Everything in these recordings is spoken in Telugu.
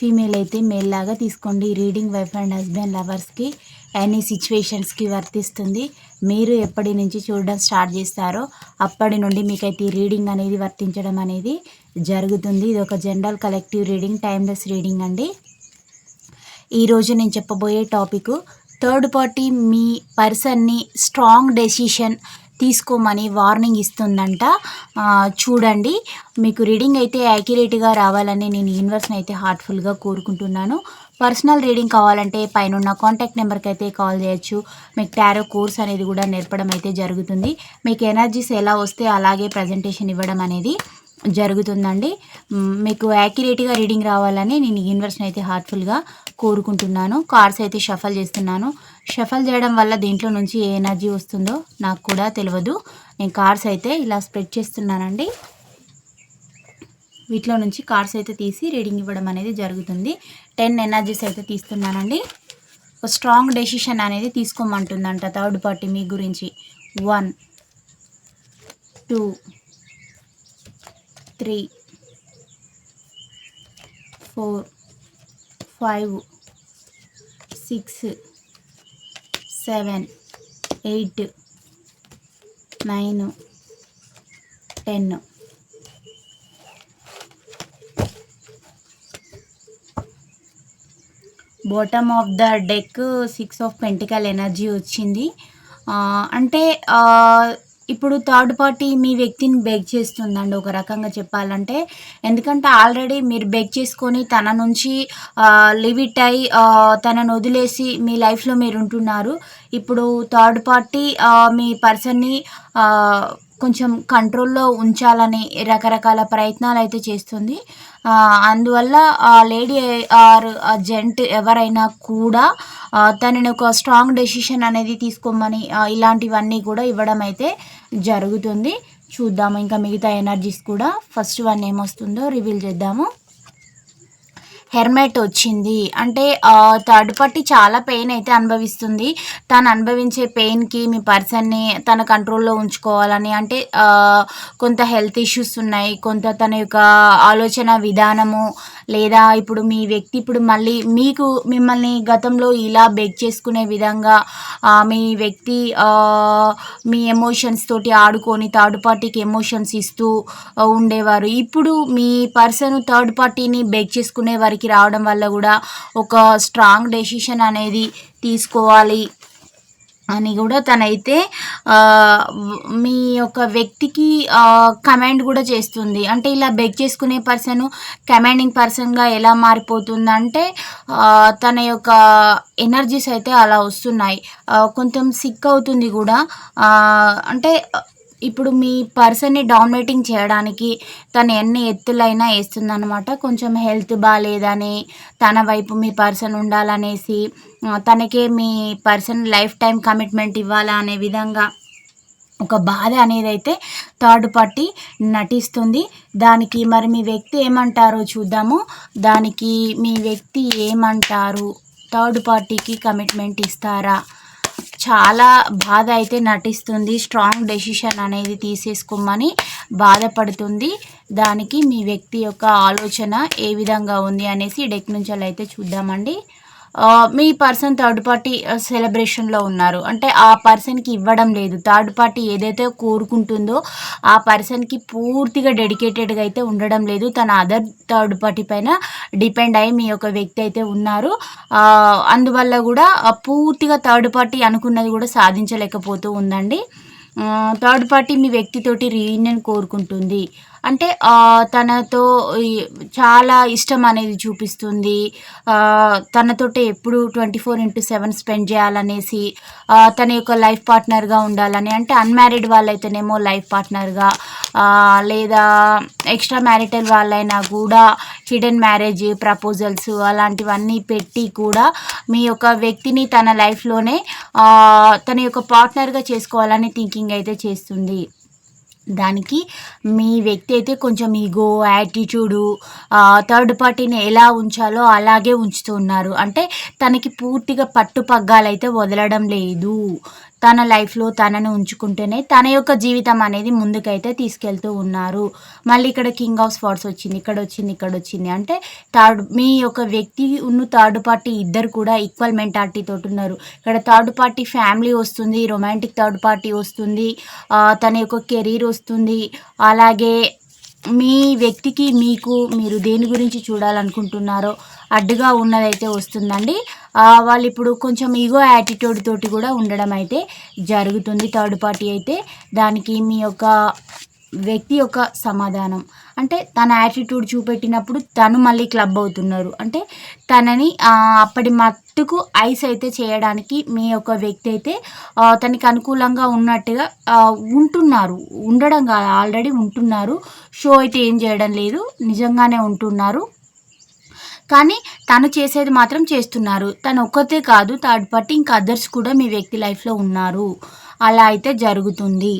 ఫీమేల్ అయితే మేల్ లాగా తీసుకోండి. రీడింగ్ వైఫ్ అండ్ హస్బెండ్ లవర్స్కి ఎనీ సిచ్యువేషన్స్కి వర్తిస్తుంది. మీరు ఎప్పటి నుంచి చూడడం స్టార్ట్ చేస్తారో అప్పటి నుండి మీకైతే ఈ రీడింగ్ అనేది వర్తించడం అనేది జరుగుతుంది. ఇది ఒక general collective reading timeless reading అండి. ఈరోజు నేను చెప్పబోయే టాపిక్ థర్డ్ పార్టీ మీ పర్సన్ని స్ట్రాంగ్ డెసిషన్ తీసుకోమని వార్నింగ్ ఇస్తుందంట. చూడండి. మీకు రీడింగ్ అయితే యాక్యురేట్గా రావాలని నేను యూనివర్స్ని అయితే హార్ట్ఫుల్గా కోరుకుంటున్నాను. పర్సనల్ రీడింగ్ కావాలంటే పైన కాంటాక్ట్ నెంబర్కి అయితే కాల్ చేయొచ్చు. మీకు టారో కోర్స్ అనేది కూడా నేర్పడం అయితే జరుగుతుంది. మీకు ఎనర్జీస్ ఎలా వస్తే అలాగే ప్రజెంటేషన్ ఇవ్వడం అనేది జరుగుతుందండి. మీకు యాక్యురేట్గా రీడింగ్ రావాలని నేను యూనివర్స్ని అయితే హార్ట్ఫుల్గా కోరుకుంటున్నాను. కార్స్ అయితే షఫల్ చేస్తున్నాను. షఫల్ చేయడం వల్ల దీంట్లో నుంచి ఏ ఎనర్జీ వస్తుందో నాకు కూడా తెలియదు నేను కార్స్ అయితే ఇలా స్ప్రెడ్ చేస్తున్నానండి. వీటిలో నుంచి కార్డ్స్ అయితే తీసి రీడింగ్ ఇవ్వడం అనేది జరుగుతుంది. టెన్ ఎనర్జీస్ అయితే తీస్తున్నానండి. ఒక స్ట్రాంగ్ డెసిషన్ అనేది తీసుకోమంటుందంట థర్డ్ పార్టీ మీ గురించి. One two three four five six seven eight nine ten. Bottom of the deck six of pentacle energy వచ్చింది. అంటే ఇప్పుడు థర్డ్ పార్టీ మీ వ్యక్తిని బెగ్ చేస్తుందండి ఒక రకంగా చెప్పాలంటే. ఎందుకంటే ఆల్రెడీ మీరు బెగ్ చేసుకొని తన నుంచి లివిట్ అయి తనను వదిలేసి మీ లైఫ్లో మీరు ఉంటున్నారు. ఇప్పుడు థర్డ్ పార్టీ మీ పర్సన్ని కొంచెం కంట్రోల్లో ఉంచాలని రకరకాల ప్రయత్నాలు అయితే చేస్తుంది అందువల్ల ఆ లేడీ ఆర్ ఆ జెంట్ ఎవరైనా కూడా తనని ఒక స్ట్రాంగ్ డెసిషన్ అనేది తీసుకోమని ఇలాంటివన్నీ కూడా ఇవ్వడం అయితే జరుగుతుంది. చూద్దాము ఇంకా మిగతా ఎనర్జీస్ కూడా ఫస్ట్ వన్ ఏమొస్తుందో రివీల్ చేద్దాము. హెర్మెట్ వచ్చింది. అంటే థర్డ్ పార్టీ చాలా పెయిన్ అయితే అనుభవిస్తుంది. తను అనుభవించే పెయిన్కి మీ పర్సన్ని తన కంట్రోల్లో ఉంచుకోవాలని అంటే కొంత హెల్త్ ఇష్యూస్ ఉన్నాయి. కొంత తన యొక్క ఆలోచన విధానము లేదా ఇప్పుడు మీ వ్యక్తి ఇప్పుడు మళ్ళీ మీకు మిమ్మల్ని గతంలో ఇలా బెగ్ చేసుకునే విధంగా మీ వ్యక్తి మీ ఎమోషన్స్ తోటి ఆడుకొని థర్డ్ పార్టీకి ఎమోషన్స్ ఇస్తూ ఉండేవారు. ఇప్పుడు మీ పర్సన్ థర్డ్ పార్టీని బెగ్ చేసుకునే వారికి రావడం వల్ల కూడా ఒక స్ట్రాంగ్ డెసిషన్ అనేది తీసుకోవాలి అని కూడా తనైతే మీ యొక్క వ్యక్తికి కమెంట్ కూడా చేస్తుంది. అంటే ఇలా బెగ్ చేసుకునే పర్సన్ కమాండింగ్ పర్సన్గా ఎలా మారిపోతుందంటే తన యొక్క ఎనర్జీస్ అయితే అలా వస్తున్నాయి. కొంచెం సిక్ అవుతుంది కూడా. అంటే ఇప్పుడు మీ పర్సన్ని డామినేటింగ్ చేయడానికి తను ఎన్ని ఎత్తులైనా వేస్తుందనమాట కొంచెం హెల్త్ బాగాలేదని తన వైపు మీ పర్సన్ ఉండాలనేసి తనకే మీ పర్సన్ లైఫ్ టైం కమిట్మెంట్ ఇవ్వాలా అనే విధంగా ఒక బాధ అనేది అయితే థర్డ్ పార్టీ నటిస్తుంది. దానికి మరి మీ వ్యక్తి ఏమంటారో చూద్దాము. దానికి మీ వ్యక్తి ఏమంటారు? థర్డ్ పార్టీకి కమిట్మెంట్ ఇస్తారా? చాలా బాధ అయితే నటిస్తుంది. స్ట్రాంగ్ డెసిషన్ అనేది తీసేసుకోమని బాధపడుతుంది. దానికి మీ వ్యక్తి యొక్క ఆలోచన ఏ విధంగా ఉంది అనేసి డెక్ నుంచి అయితే చూద్దామండి. మీ పర్సన్ థర్డ్ పార్టీ సెలబ్రేషన్లో ఉన్నారు. అంటే ఆ పర్సన్కి ఇవ్వడం లేదు. థర్డ్ పార్టీ ఏదైతే కోరుకుంటుందో ఆ పర్సన్కి పూర్తిగా డెడికేటెడ్గా అయితే ఉండడం లేదు. తన అదర్ థర్డ్ పార్టీ పైన డిపెండ్ అయ్యి మీ యొక్క వ్యక్తి అయితే ఉన్నారు. అందువల్ల కూడా పూర్తిగా థర్డ్ పార్టీ అనుకున్నది కూడా సాధించలేకపోతూ ఉందండి. థర్డ్ పార్టీ మీ వ్యక్తితోటి రీయూనియన్ కోరుకుంటుంది. అంటే తనతో చాలా ఇష్టం అనేది చూపిస్తుంది. తనతోటే ఎప్పుడు twenty four into seven spend చేయాలనేసి తన యొక్క లైఫ్ పార్ట్నర్గా ఉండాలని అంటే అన్మ్యారీడ్ వాళ్ళైతేనేమో లైఫ్ పార్ట్నర్గా లేదా ఎక్స్ట్రా మ్యారిటల్ వాళ్ళైనా కూడా హిడెన్ మ్యారేజ్ ప్రపోజల్స్ అలాంటివన్నీ పెట్టి కూడా మీ యొక్క వ్యక్తిని తన లైఫ్లోనే తన యొక్క పార్ట్నర్గా చేసుకోవాలని థింకింగ్ అయితే చేస్తుంది. దానికి మీ వ్యక్తి అయితే కొంచెం ఈగో యాటిట్యూడు థర్డ్ పార్టీని ఎలా ఉంచాలో అలాగే ఉంచుతున్నారు అంటే తనకి పూర్తిగా పట్టు పగ్గాలైతే వదలడం లేదు. తన లైఫ్లో తనని ఉంచుకుంటేనే తన యొక్క జీవితం అనేది ముందుకైతే తీసుకెళ్తూ ఉన్నారు. మళ్ళీ ఇక్కడ కింగ్ ఆఫ్ స్పాట్స్ వచ్చింది ఇక్కడ వచ్చింది ఇక్కడ వచ్చింది. అంటే థర్డ్ మీ యొక్క వ్యక్తి ఉన్న థర్డ్ పార్టీ ఇద్దరు కూడా ఈక్వల్ మెంటాలిటీ తోటి ఉన్నారు. ఇక్కడ థర్డ్ పార్టీ ఫ్యామిలీ వస్తుంది రొమాంటిక్ థర్డ్ పార్టీ వస్తుంది తన యొక్క కెరీర్ వస్తుంది. అలాగే మీ వ్యక్తికి మీకు మీరు దేని గురించి చూడాలనుకుంటున్నారో అడ్డుగా ఉన్నదైతే వస్తుందండి. వాళ్ళు ఇప్పుడు కొంచెం ఈగో యాటిట్యూడ్ తోటి కూడా ఉండడం అయితే జరుగుతుంది. థర్డ్ పార్టీ అయితే దానికి మీ యొక్క వ్యక్తి యొక్క సమాధానం. అంటే తన యాటిట్యూడ్ చూపెట్టినప్పుడు తను మళ్ళీ క్లబ్ అవుతున్నారు. అంటే తనని అప్పటి మట్టుకు ఐస్ అయితే చేయడానికి మీ యొక్క వ్యక్తి అయితే తనకి అనుకూలంగా ఉన్నట్టుగా ఉంటున్నారు. ఉండడం కాదు ఆల్రెడీ ఉంటున్నారు. షో అయితే ఏం చేయడం లేదు. నిజంగానే ఉంటున్నారు. కానీ తను చేసేది మాత్రం చేస్తున్నారు. తను ఒక్కతే కాదు థర్డ్ పార్టీ ఇంకా అదర్స్ కూడా మీ వ్యక్తి లైఫ్లో ఉన్నారు. అలా అయితే జరుగుతుంది.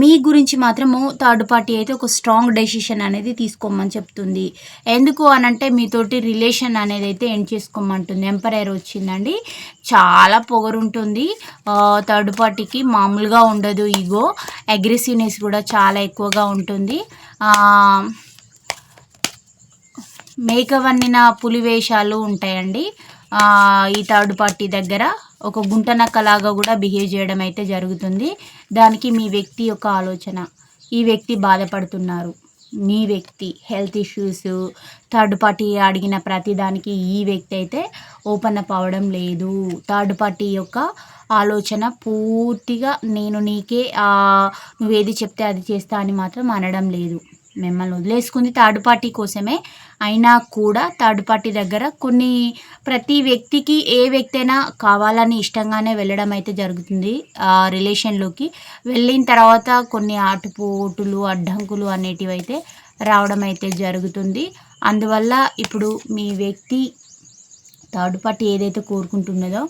మీ గురించి మాత్రము థర్డ్ పార్టీ అయితే ఒక స్ట్రాంగ్ డెసిషన్ అనేది తీసుకోమని చెప్తుంది. ఎందుకు అనంటే మీతోటి రిలేషన్ అనేది అయితే ఎండ్ చేసుకోమంటుంది. ఎంపరైర్ వచ్చిందండి. చాలా పొగరుంటుంది థర్డ్ పార్టీకి మామూలుగా ఉండదు ఈగో. అగ్రెసివ్నెస్ కూడా చాలా ఎక్కువగా ఉంటుంది. మేక వన్నిన పులి వేషాలు ఉంటాయండి ఈ థర్డ్ పార్టీ దగ్గర ఒక గుంటనక్కలాగా కూడా బిహేవ్ చేయడం అయితే జరుగుతుంది. దానికి మీ వ్యక్తి యొక్క ఆలోచన. ఈ వ్యక్తి బాధపడుతున్నారు. మీ వ్యక్తి హెల్త్ ఇష్యూస్ థర్డ్ పార్టీ అడిగిన ప్రతిదానికి ఈ వ్యక్తి అయితే ఓపెన్ అప్ అవ్వడం లేదు. థర్డ్ పార్టీ యొక్క ఆలోచన పూర్తిగా నేను నీకే నువ్వేది చెప్తే అది చేస్తా అని మాత్రం అనడం లేదు. మిమ్మల్ని వదిలేసుకుంది థర్డ్ పార్టీ కోసమే. అయినా కూడా థర్డ్ పార్టీ దగ్గర కొన్ని ప్రతి వ్యక్తికి ఏ వ్యక్తి అయినా కావాలని ఇష్టంగానే వెళ్ళడం అయితే జరుగుతుంది ఆ రిలేషన్లోకి. వెళ్ళిన తర్వాత కొన్ని ఆటుపోటులు అడ్డంకులు అనేటివి అయితే రావడం అయితే జరుగుతుంది. అందువల్ల ఇప్పుడు మీ వ్యక్తి థర్డ్ పార్టీ ఏదైతే కోరుకుంటున్నదో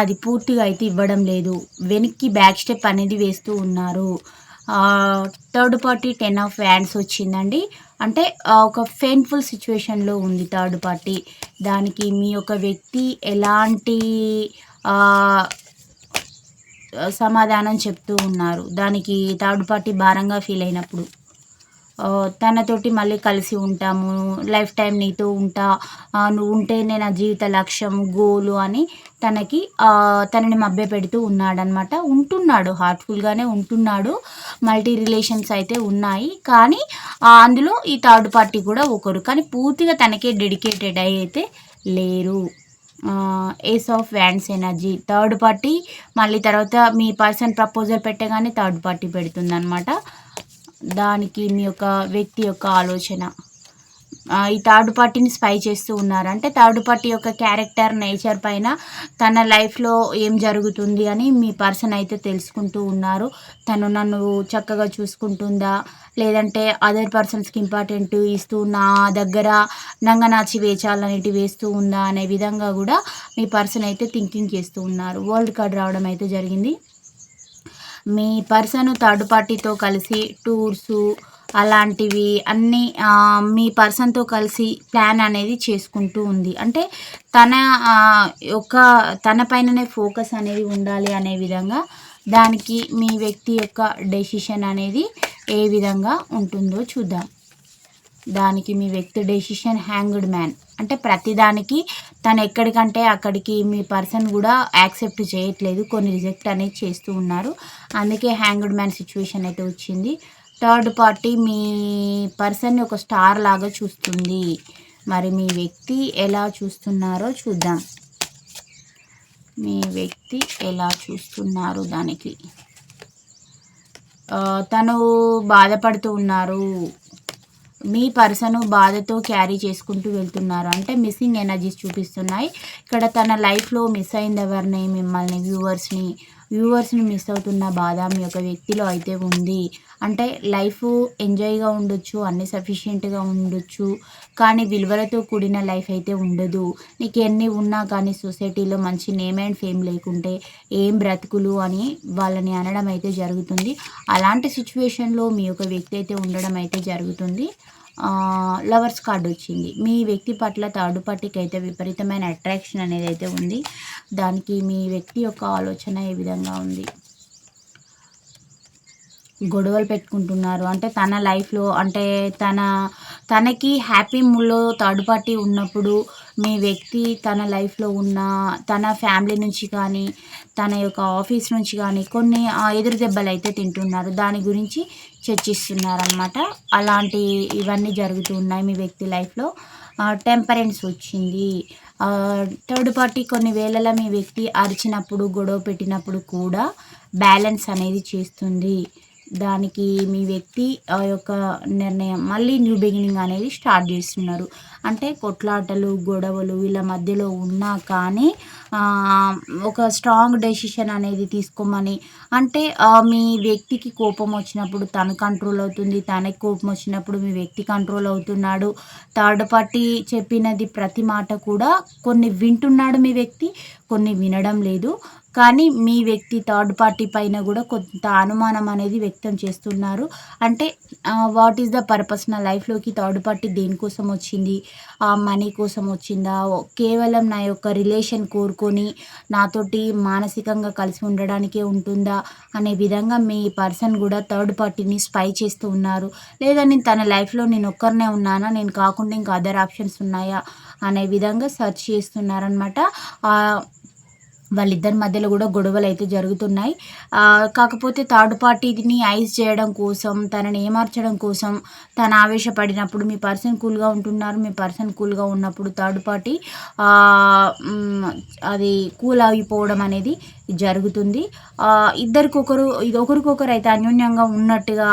అది పూర్తిగా అయితే ఇవ్వడం లేదు. వెనక్కి బ్యాక్ స్టెప్ అనేది వేస్తూ ఉన్నారు. Third party ten of wands వచ్చిందండి. అంటే ఒక పెయిన్ఫుల్ సిచ్యువేషన్లో ఉంది థర్డ్ పార్టీ దానికి మీ యొక్క వ్యక్తి ఎలాంటి సమాధానం చెప్తూ ఉన్నారు. దానికి థర్డ్ పార్టీ భారంగా ఫీల్ అయినప్పుడు. తనతోటి మళ్ళీ కలిసి ఉంటాము లైఫ్ టైం నీతో ఉంటా నువ్వు ఉంటేనే నా జీవిత లక్ష్యం గోలు అని తనకి తనని మభ్య పెడుతూ ఉన్నాడనమాట ఉంటున్నాడు హార్ట్ఫుల్గానే ఉంటున్నాడు. మల్టీ రిలేషన్స్ అయితే ఉన్నాయి. కానీ అందులో ఈ థర్డ్ పార్టీ కూడా ఒకరు. కానీ పూర్తిగా తనకే డెడికేటెడ్ అయి అయితే లేరు. Ace of wands energy. Third party మళ్ళీ తర్వాత మీ పర్సన్ ప్రపోజల్ పెట్టగానే థర్డ్ పార్టీ పెడుతుంది అనమాట దానికి మీ యొక్క వ్యక్తి యొక్క ఆలోచన. ఈ థర్డ్ పార్టీని స్పై చేస్తూ ఉన్నారు అంటే థర్డ్ పార్టీ యొక్క క్యారెక్టర్ నేచర్ పైన తన లైఫ్లో ఏం జరుగుతుంది అని మీ పర్సన్ అయితే తెలుసుకుంటూ ఉన్నారు. తను నన్ను చక్కగా చూసుకుంటుందా? లేదంటే అదర్ పర్సన్స్కి ఇంపార్టెంట్ ఇస్తూ నా దగ్గర నంగనాచి వేచాలనేటి వేస్తూ ఉందా అనే విధంగా కూడా మీ పర్సన్ అయితే థింకింగ్ చేస్తూ ఉన్నారు. వరల్డ్ కార్డ్ రావడం అయితే జరిగింది. మీ పర్సన్ థర్డ్ పార్టీతో కలిసి టూర్సు అలాంటివి అన్నీ మీ పర్సన్తో కలిసి ప్లాన్ అనేది చేసుకుంటూ ఉంది. అంటే తన యొక్క తన పైననే ఫోకస్ అనేది ఉండాలి అనే విధంగా దానికి మీ వ్యక్తి యొక్క డెసిషన్ అనేది ఏ విధంగా ఉంటుందో చూద్దాం. దానికి మీ వ్యక్తి డెసిషన్ హ్యాంగ్డ్ మ్యాన్. అంటే ప్రతిదానికి తను ఎక్కడికంటే అక్కడికి మీ పర్సన్ కూడా యాక్సెప్ట్ చేయట్లేదు కొన్ని రిజెక్ట్ అనేది చేస్తూ ఉన్నారు. అందుకే హ్యాంగ్డ్ మ్యాన్ సిచ్యువేషన్ అయితే వచ్చింది. థర్డ్ పార్టీ మీ పర్సన్ని ఒక స్టార్ లాగా చూస్తుంది. మరి మీ వ్యక్తి ఎలా చూస్తున్నారో చూద్దాం. మీ వ్యక్తి ఎలా చూస్తున్నారు దానికి? తను బాధపడుతూ ఉన్నారు. మీ పర్సన్ బాధతో క్యారీ చేసుకుంటూ వెళ్తున్నారు. అంటే మిస్సింగ్ ఎనర్జీస్ చూపిస్తున్నాయి. ఇక్కడ తన లైఫ్లో మిస్ అయింది ఎవరిని మిమ్మల్ని వ్యూవర్స్ని వ్యూవర్స్ని మిస్ అవుతున్న బాధ మీ యొక్క వ్యక్తిలో అయితే ఉంది. అంటే లైఫ్ ఎంజాయ్గా ఉండొచ్చు అన్ని సఫిషియెంట్గా ఉండొచ్చు కానీ విలువలతో కూడిన లైఫ్ అయితే ఉండదు. నీకు ఎన్ని ఉన్నా కానీ సొసైటీలో మంచి నేమ్ అండ్ ఫేమ్ లేకుంటే ఏం బ్రతుకులు అని వాళ్ళని అనడం అయితే జరుగుతుంది. అలాంటి సిచ్యువేషన్లో మీ యొక్క వ్యక్తి అయితే ఉండడం అయితే జరుగుతుంది. లవర్స్ కార్డ్ వచ్చింది. మీ వ్యక్తి పట్ల థర్డ్ పార్టీకి అయితే విపరీతమైన అట్రాక్షన్ అనేది అయితే ఉంది. దానికి మీ వ్యక్తి యొక్క ఆలోచన ఏ విధంగా ఉంది? గొడవలు పెట్టుకుంటున్నారు. అంటే తన లైఫ్లో అంటే తన తనకి హ్యాపీ మూడ్లో థర్డ్ పార్టీ ఉన్నప్పుడు మీ వ్యక్తి తన లైఫ్లో ఉన్న తన ఫ్యామిలీ నుంచి కానీ తన యొక్క ఆఫీస్ నుంచి కానీ కొన్ని ఎదురు దెబ్బలు అయితే తింటున్నారు. దాని గురించి చర్చిస్తున్నారనమాట అలాంటి ఇవన్నీ జరుగుతూ ఉన్నాయి మీ వ్యక్తి లైఫ్లో టెంపరెన్స్ వచ్చింది. థర్డ్ పార్టీ కొన్ని వేళల మీ వ్యక్తి అరిచినప్పుడు గొడవ పెట్టినప్పుడు కూడా బ్యాలెన్స్ అనేది చేస్తుంది. దానికి మీ వ్యక్తి ఆ యొక్క నిర్ణయం మళ్ళీ న్యూ బిగినింగ్ అనేది స్టార్ట్ చేస్తున్నారు. అంటే కొట్లాటలు గొడవలు వీళ్ళ మధ్యలో ఉన్నా కానీ ఒక స్ట్రాంగ్ డెసిషన్ అనేది తీసుకోమని అంటే మీ వ్యక్తికి కోపం వచ్చినప్పుడు తను కంట్రోల్ అవుతుంది తనకి కోపం వచ్చినప్పుడు మీ వ్యక్తి కంట్రోల్ అవుతున్నాడు. థర్డ్ పార్టీ చెప్పినది ప్రతి మాట కూడా కొన్ని వింటున్నాడు మీ వ్యక్తి కొన్ని వినడం లేదు. కానీ మీ వ్యక్తి థర్డ్ పార్టీ పైన కూడా కొంత అనుమానం అనేది వ్యక్తం చేస్తున్నారు. అంటే వాట్ ఈస్ ద పర్పస్ నా లైఫ్లోకి థర్డ్ పార్టీ దేనికోసం వచ్చింది? మనీ కోసం వచ్చిందా? కేవలం నా యొక్క రిలేషన్ కోరుకొని నాతోటి మానసికంగా కలిసి ఉండడానికే ఉంటుందా? అనే విధంగా మీ పర్సన్ కూడా థర్డ్ పార్టీని స్పై చేస్తూ ఉన్నారు. లేదా నేను తన లైఫ్లో నేను ఒక్కరినే ఉన్నానా? నేను కాకుండా ఇంకా అదర్ ఆప్షన్స్ ఉన్నాయా? అనే విధంగా సెర్చ్ చేస్తున్నారనమాట వాళ్ళిద్దరి మధ్యలో కూడా గొడవలు అయితే జరుగుతున్నాయి కాకపోతే థర్డ్ పార్టీని ఐస్ చేయడం కోసం తనని ఏమార్చడం కోసం తను ఆవేశపడినప్పుడు మీ పర్సన్ కూల్గా ఉంటున్నారు మీ పర్సన్ కూల్గా ఉన్నప్పుడు థర్డ్ పార్టీ అది కూల్ అయిపోవడం అనేది జరుగుతుంది. ఇద్దరికొకరు ఇది ఒకరికొకరు అయితే అన్యోన్యంగా ఉన్నట్టుగా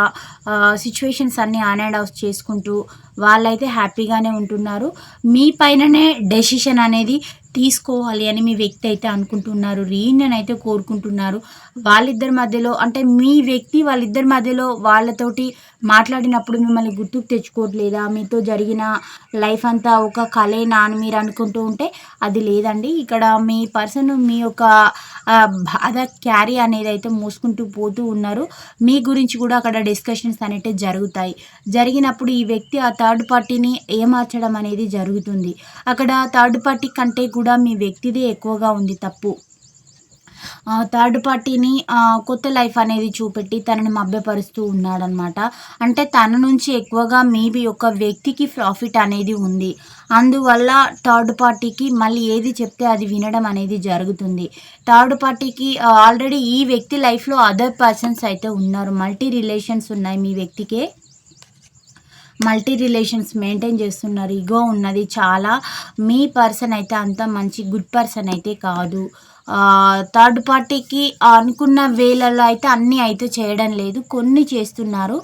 సిచ్యువేషన్స్ అన్నీ ఆన్ అండ్ ఆఫ్ చేసుకుంటూ వాళ్ళైతే హ్యాపీగానే ఉంటున్నారు. మీ పైననే డెసిషన్ అనేది తీసుకోవాలి అని మీ వ్యక్తి అయితే అనుకుంటున్నారు రీయూనియన్ అయితే కోరుకుంటున్నారు. వాళ్ళిద్దరి మధ్యలో అంటే మీ వ్యక్తి వాళ్ళిద్దరి మధ్యలో వాళ్ళతోటి మాట్లాడినప్పుడు మిమ్మల్ని గుర్తుకు తెచ్చుకోవట్లేదా? మీతో జరిగిన లైఫ్ అంతా ఒక కళేనా అని మీరు అనుకుంటూ ఉంటే అది లేదండి. ఇక్కడ మీ పర్సన్ మీ యొక్క బాధ క్యారీ అనేది అయితే మోసుకుంటూ పోతూ ఉన్నారు. మీ గురించి కూడా అక్కడ డిస్కషన్స్ అనేవి జరుగుతాయి. జరిగినప్పుడు ఈ వ్యక్తి ఆ థర్డ్ పార్టీని ఏమార్చడం అనేది జరుగుతుంది. అక్కడ థర్డ్ పార్టీ కంటే కూడా మీ వ్యక్తిదే ఎక్కువగా ఉంది తప్పు. థర్డ్ పార్టీని కొత్త లైఫ్ అనేది చూపెట్టి తనని మభ్యపరుస్తూ ఉన్నాడనమాట. అంటే తన నుంచి ఎక్కువగా మీ యొక్క వ్యక్తికి ప్రాఫిట్ అనేది ఉంది. అందువల్ల థర్డ్ పార్టీకి మళ్ళీ ఏది చెప్తే అది వినడం అనేది జరుగుతుంది. థర్డ్ పార్టీకి ఆల్రెడీ ఈ వ్యక్తి లైఫ్లో అదర్ పర్సన్స్ అయితే ఉన్నారు. మల్టీ రిలేషన్స్ ఉన్నాయి మీ వ్యక్తికే. మల్టీ రిలేషన్స్ మెయింటైన్ చేస్తున్నారు. ఇగో ఉన్నది చాలా. మీ పర్సన్ అయితే అంత మంచి గుడ్ పర్సన్ అయితే కాదు. థర్డ్ పార్టీకి అనుకున్న వేళల్లో అయితే అన్నీ అయితే చేయడం లేదు. కొన్ని చేస్తున్నారు.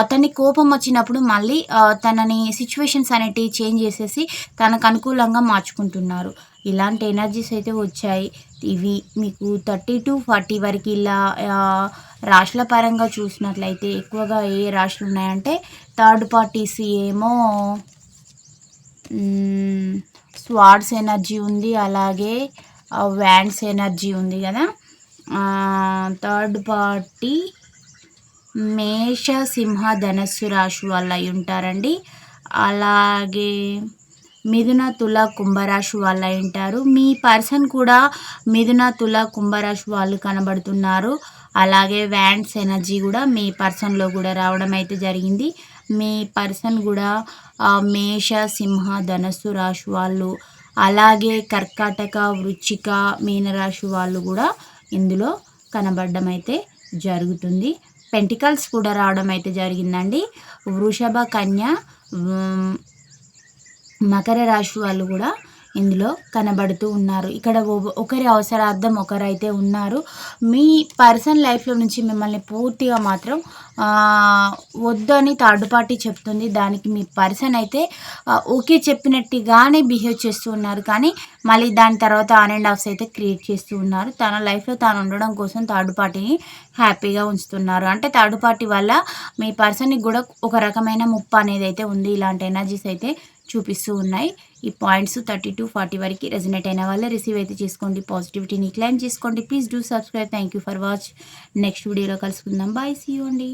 అతని కోపం వచ్చినప్పుడు మళ్ళీ తనని సిచ్యువేషన్స్ అనేటివి చేంజ్ చేసేసి తనకు అనుకూలంగా మార్చుకుంటున్నారు. ఇలాంటి ఎనర్జీస్ అయితే వచ్చాయి. ఇవి మీకు థర్టీ టు ఫార్టీ వరకు ఇలా రాశుల పరంగా చూసినట్లయితే ఎక్కువగా ఏ రాశులు ఉన్నాయంటే థర్డ్ పార్టీస్ ఏమో స్వాడ్స్ ఎనర్జీ ఉంది అలాగే వ్యాండ్స్ ఎనర్జీ ఉంది కదా. థర్డ్ పార్టీ మేష సింహ ధనస్సు రాశి వాళ్ళు అయి ఉంటారండి. అలాగే మిథున తుల కుంభరాశి వాళ్ళు అయి ఉంటారు. మీ పర్సన్ కూడా మిథున తుల కుంభరాశి వాళ్ళు కనబడుతున్నారు. అలాగే వ్యాండ్స్ ఎనర్జీ కూడా మీ పర్సన్లో కూడా రావడం అయితే జరిగింది. మీ పర్సన్ కూడా మేష సింహ ధనస్సు రాశి వాళ్ళు అలాగే కర్కాటక వృచ్చిక మీనరాశి వాళ్ళు కూడా ఇందులో కనబడడం అయితే జరుగుతుంది. పెంటికల్స్ కూడా రావడం అయితే జరిగిందండి. వృషభ కన్య మకర రాశి వాళ్ళు కూడా ఇందులో కనబడుతూ ఉన్నారు. ఇక్కడ ఒ- ఒకరి అవసరార్థం ఒకరైతే ఉన్నారు. మీ పర్సనల్ లైఫ్లో నుంచి మిమ్మల్ని పూర్తిగా మాత్రం వద్దని థర్డ్ పార్టీ చెప్తుంది. దానికి మీ పర్సన్ అయితే ఓకే చెప్పినట్టుగానే బిహేవ్ చేస్తూ ఉన్నారు. కానీ మళ్ళీ దాని తర్వాత ఆన్ అండ్ ఆఫ్స్ అయితే క్రియేట్ చేస్తూ ఉన్నారు. తన లైఫ్లో తాను ఉండడం కోసం థర్డ్ పార్టీని హ్యాపీగా ఉంచుతున్నారు. అంటే థర్డ్ పార్టీ వల్ల మీ పర్సన్కి కూడా ఒక రకమైన ముప్పు అనేది అయితే ఉంది. ఇలాంటి ఎనర్జీస్ అయితే చూపిస్తూ ఉన్నాయి. ఈ పాయింట్స్ థర్టీ టు ఫార్టీ వరకు రెజినేట్ అయిన వాళ్ళే రిసీవ్ అయితే చేసుకోండి. పాజిటివిటీని క్లైమ్ చేసుకోండి. Please do subscribe thank you for watch next వీడియోలో కలుసుకుందాం. బాయ్ సీ అండి.